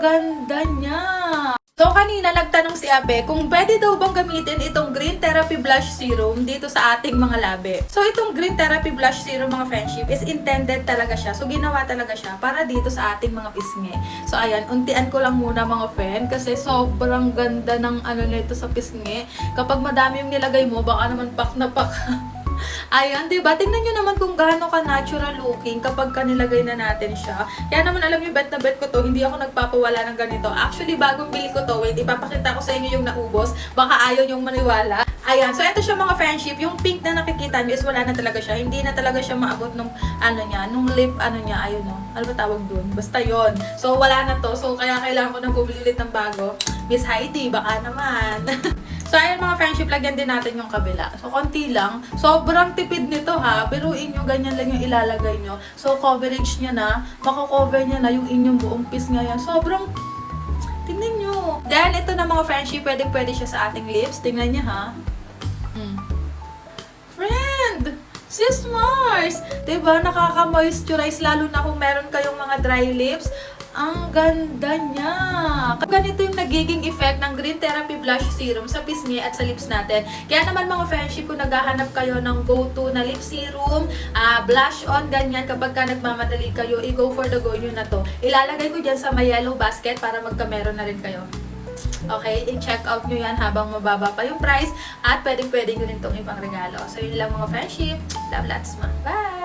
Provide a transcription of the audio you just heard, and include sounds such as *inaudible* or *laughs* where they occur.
ganda niya! So, kanina nagtanong si Abe kung pwede daw bang gamitin itong Green Therapy Blush Serum dito sa ating mga labi. So, itong Green Therapy Blush Serum mga friendship is intended talaga siya. So, ginawa talaga siya para dito sa ating mga pisngi. So, ayan, untian ko lang muna mga friend kasi sobrang ganda ng ano nito sa pisngi. Kapag madami yung nilagay mo, baka naman pak na pak. *laughs* Ayan, di ba? Tingnan nyo naman kung gaano ka natural looking kapag kanilagay na natin siya. Kaya naman alam nyo, bet na bet ko to, hindi ako nagpapawala ng ganito. Actually, bagong bili ko to, wait, ipapakita ko sa inyo yung naubos. Baka ayaw yung maniwala. Ayan, so ito siya mga friendship. Yung pink na nakikita nyo is wala na talaga siya. Hindi na talaga siya maabot nung ano niya, nung lip, ano niya, ayun no. Ano ba tawag dun? Basta yon So, wala na to. So, kaya kailangan ko nang bumili ng bago. Miss Heidi, baka naman. *laughs* So, ayun mga friendship, lagyan din natin yung kabila. So, konti lang. Sobrang tipid nito ha. Biruin nyo, ganyan lang yung ilalagay nyo. So, coverage niya na, makakover niya na yung inyong buong piece ngayon. Sobrang, tingnan nyo. Then, ito na mga friendship, pwede pwede siya sa ating lips. Tingnan niya ha. Mm. Friend! Sis Mars! Diba, nakaka-moisturize lalo na kung meron kayong mga dry lips. Ang ganda niya! Ganito yung nagiging effect ng Green Therapy Blush Serum sa pisngi at sa lips natin. Kaya naman mga friendship, kung naghahanap kayo ng go-to na lip serum, ah, blush on, ganyan, kapag ka nagmamadali kayo, i-go for the go nyo na to. Ilalagay ko dyan sa may yellow basket para magkameron na rin kayo. Okay, i-check out nyo yan habang mababa pa yung price at pwedeng-pwede nyo rin itong ipang regalo. So, yun lang mga friendship. Love lots ma. Bye!